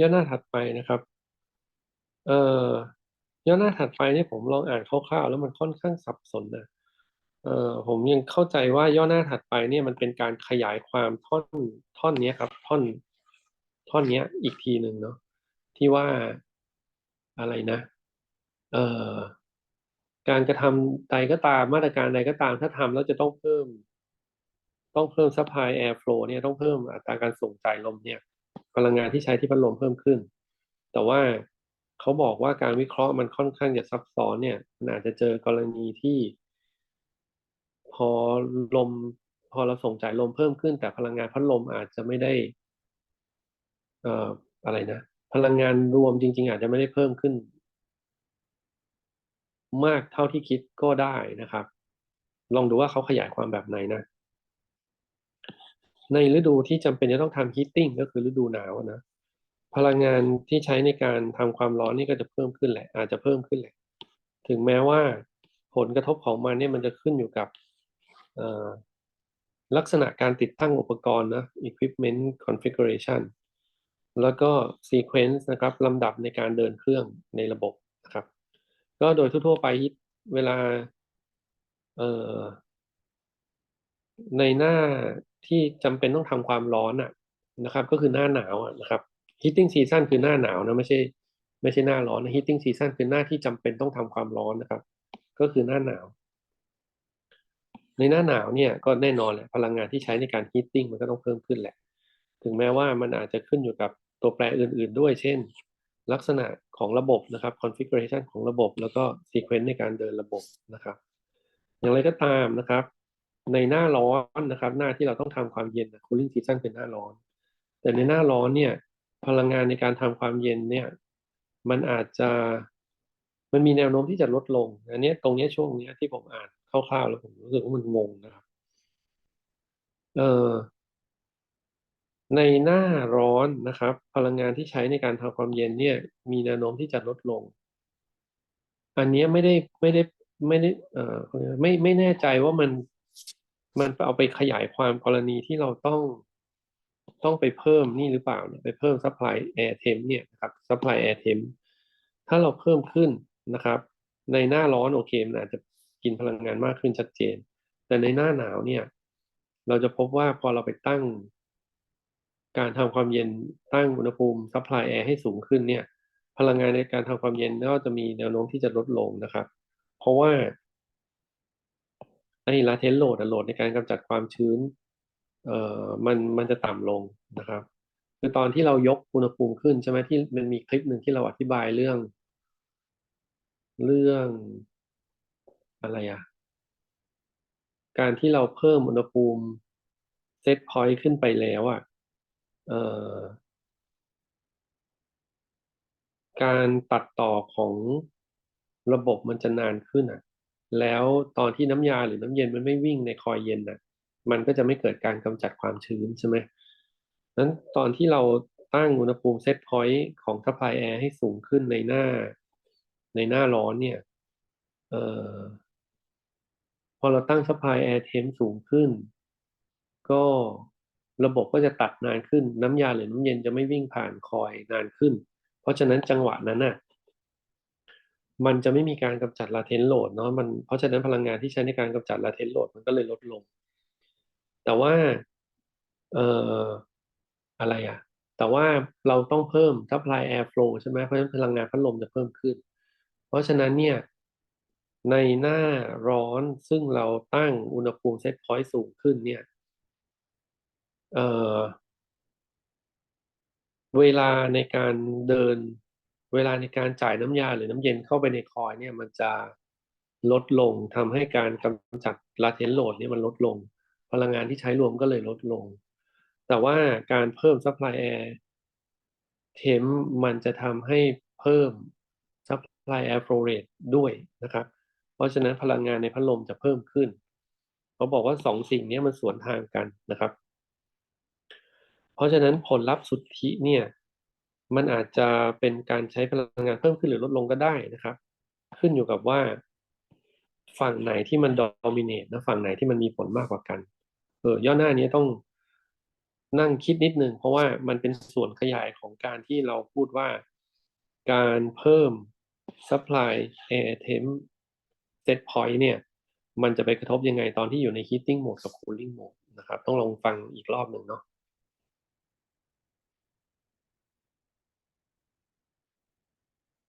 ย่อหน้าถัดไปนะครับ เอ่อย่อหน้าถัดไปนี่ผมลองอ่านคร่าวๆแล้วมันค่อนข้างสับสนนะเอ่อผมยังเข้าใจว่าย่อหน้าถัดไปเนี่ยมันเป็นการขยายความท่อนท่อนนี้ครับ ท่อน ท่อนนี้อีกทีหนึ่งเนาะที่ว่าอะไรนะ เอ่อการกระทำใดก็ตามมาตรการใดก็ตามถ้าทำแล้วจะต้องเพิ่ม ต้องเพิ่ม supply air flow เนี่ยต้องเพิ่มอัตราการส่งจ่ายลมเนี่ย พลังงานที่ใช้ที่พัดลมเพิ่มขึ้น แต่ว่าเขาบอกว่าการวิเคราะห์มันค่อนข้างจะซับซ้อนเนี่ยมันอาจจะเจอกรณีที่ พอลม พอเราส่งจ่ายลมเพิ่มขึ้น แต่พลังงานพัดลมอาจจะไม่ได้เอ่ออะไรนะพลังงานรวมจริง ๆ อาจจะไม่ได้เพิ่มขึ้น มากเท่าที่คิดก็ได้นะครับ ลองดูว่าเขาขยายความแบบไหนนะ ในฤดูที่จำเป็นจะต้องทำฮีตติ้งก็คือฤดูหนาวนะพลังงานที่ใช้ในการทำความร้อนนี่ก็จะเพิ่มขึ้นแหละ อาจจะเพิ่มขึ้นแหละ ถึงแม้ว่าผลกระทบของมันเนี่ยมันจะขึ้นอยู่กับลักษณะการติดตั้งอุปกรณ์นะ equipment configuration แล้วก็ sequence นะครับลำดับในการเดินเครื่องในระบบนะครับ ก็โดยทั่วๆไปเวลาในหน้า ที่จำเป็นต้องทำความร้อนอะนะครับ ก็คือหน้าหนาวอะนะครับ heating season คือหน้าหนาวนะไม่ใช่ไม่ใช่หน้าร้อนนะ heating season คือหน้าที่จำเป็นต้องทำความร้อนนะครับ ก็คือหน้าหนาว ในหน้าหนาวเนี่ยก็แน่นอนแหละพลังงานที่ใช้ในการ heating มันก็ต้องเพิ่มขึ้นแหละ ถึงแม้ว่ามันอาจจะขึ้นอยู่กับตัวแปรอื่น ๆ ด้วย เช่น ลักษณะของระบบนะครับ configuration ของระบบ แล้วก็ sequence ในการเดินระบบนะครับ อย่างไรก็ตามนะครับ ในหน้าร้อนนะครับ หน้าที่เราต้องทำความเย็น cooling season เป็นหน้าร้อน แต่ในหน้าร้อนเนี่ย พลังงานในการทำความเย็นเนี่ย มันอาจจะมันมีแนวโน้มที่จะลดลง อันนี้ตรงนี้ช่วงนี้ที่ผมอ่านคร่าวๆแล้วผมรู้สึกว่ามันงงนะครับเอ่อในหน้าร้อนนะครับ พลังงานที่ใช้ในการทำความเย็นเนี่ย มีแนวโน้มที่จะลดลง อันนี้ไม่ได้ไม่ได้ไม่ได้เอ่อไม่ไม่แน่ใจว่ามัน มันเอาไปขยายความกรณีที่เราต้องต้องไปเพิ่มนี่หรือเปล่าเนี่ยไปเพิ่ม supply air temp เนี่ยนะครับ supply air temp ถ้าเราเพิ่มขึ้นนะครับ ในหน้าร้อนโอเคมันอาจจะกินพลังงานมากขึ้นชัดเจน แต่ในหน้าหนาวเนี่ย เราจะพบว่าพอเราไปตั้ง การทำความเย็นตั้งอุณหภูมิ supply air ให้สูงขึ้นเนี่ย พลังงานในการทำความเย็นก็จะมีแนวโน้มที่จะลดลงนะครับ เพราะว่า ไอ้ latent load โหลดในการกำจัดความชื้นเอ่อมันมันจะต่ำลงนะครับ คือตอนที่เรายกอุณหภูมิขึ้นใช่ไหมที่มันมีคลิปหนึ่งที่เราอธิบายเรื่อง เรื่องอะไรอะการที่เราเพิ่มอุณหภูมิเซตพอยต์ขึ้นไปแล้วอะเอ่อการตัดต่อของระบบมันจะนานขึ้นอะ แล้วตอนที่น้ำยาหรือน้ำเย็นมันไม่วิ่งในคอยเย็นอะ มันก็จะไม่เกิดการกำจัดความชื้นใช่ไหมนั้นตอนที่เราตั้งอุณหภูมิเซตพอยต์ของ supply air ให้สูงขึ้นในหน้า ในหน้าร้อนเนี่ยเอ่อพอเราตั้ง supply air temp สูงขึ้น ก็ระบบก็จะตัดนานขึ้น น้ำยาหรือน้ำเย็นจะไม่วิ่งผ่านคอยนานขึ้น เพราะฉะนั้นจังหวะนั้นน่ะ มันจะไม่มีการกำจัด latent load เนาะมันเพราะฉะนั้นพลังงานที่ใช้ในการกำจัด latent load มันก็เลยลดลง แต่ว่าเอ่ออะไรอะแต่ว่าเราต้องเพิ่ม supply air flow ใช่ไหมเพราะฉะนั้นพลังงานพัดลมจะเพิ่มขึ้น เพราะฉะนั้นเนี่ยในหน้าร้อนซึ่งเราตั้งอุณหภูมิเซตพอยต์สูงขึ้นเนี่ยเอ่อเวลาในการเดิน เวลาในการจ่ายน้ำยาหรือน้ำเย็นเข้าไปในคอยเนี่ยมันจะลดลงทำให้การกำจัด latent load เนี่ยมันลดลง พลังงานที่ใช้รวมก็เลยลดลง แต่ว่าการเพิ่ม supply air temp มันจะทำให้เพิ่ม supply air flow rate ด้วยนะครับ เพราะฉะนั้นพลังงานในพัดลมจะเพิ่มขึ้นเขาบอกว่าสองสิ่งนี้มันสวนทางกันนะครับ เพราะฉะนั้นผลลัพธ์สุทธิเนี่ย มันอาจจะเป็นการใช้พลังงานเพิ่มขึ้นหรือลดลงก็ได้นะครับ ขึ้นอยู่กับว่า ฝั่งไหนที่มัน dominate นะฝั่งไหนที่มันมีผลมากกว่ากัน เออย่อหน้านี้ต้องนั่งคิดนิดนึง เพราะว่ามันเป็นส่วนขยายของการที่เราพูดว่าการเพิ่ม supply air temp set point เนี่ย มันจะไปกระทบยังไงตอนที่อยู่ใน heating mode กับ cooling mode นะครับ ต้องลองฟังอีกรอบหนึ่งเนาะ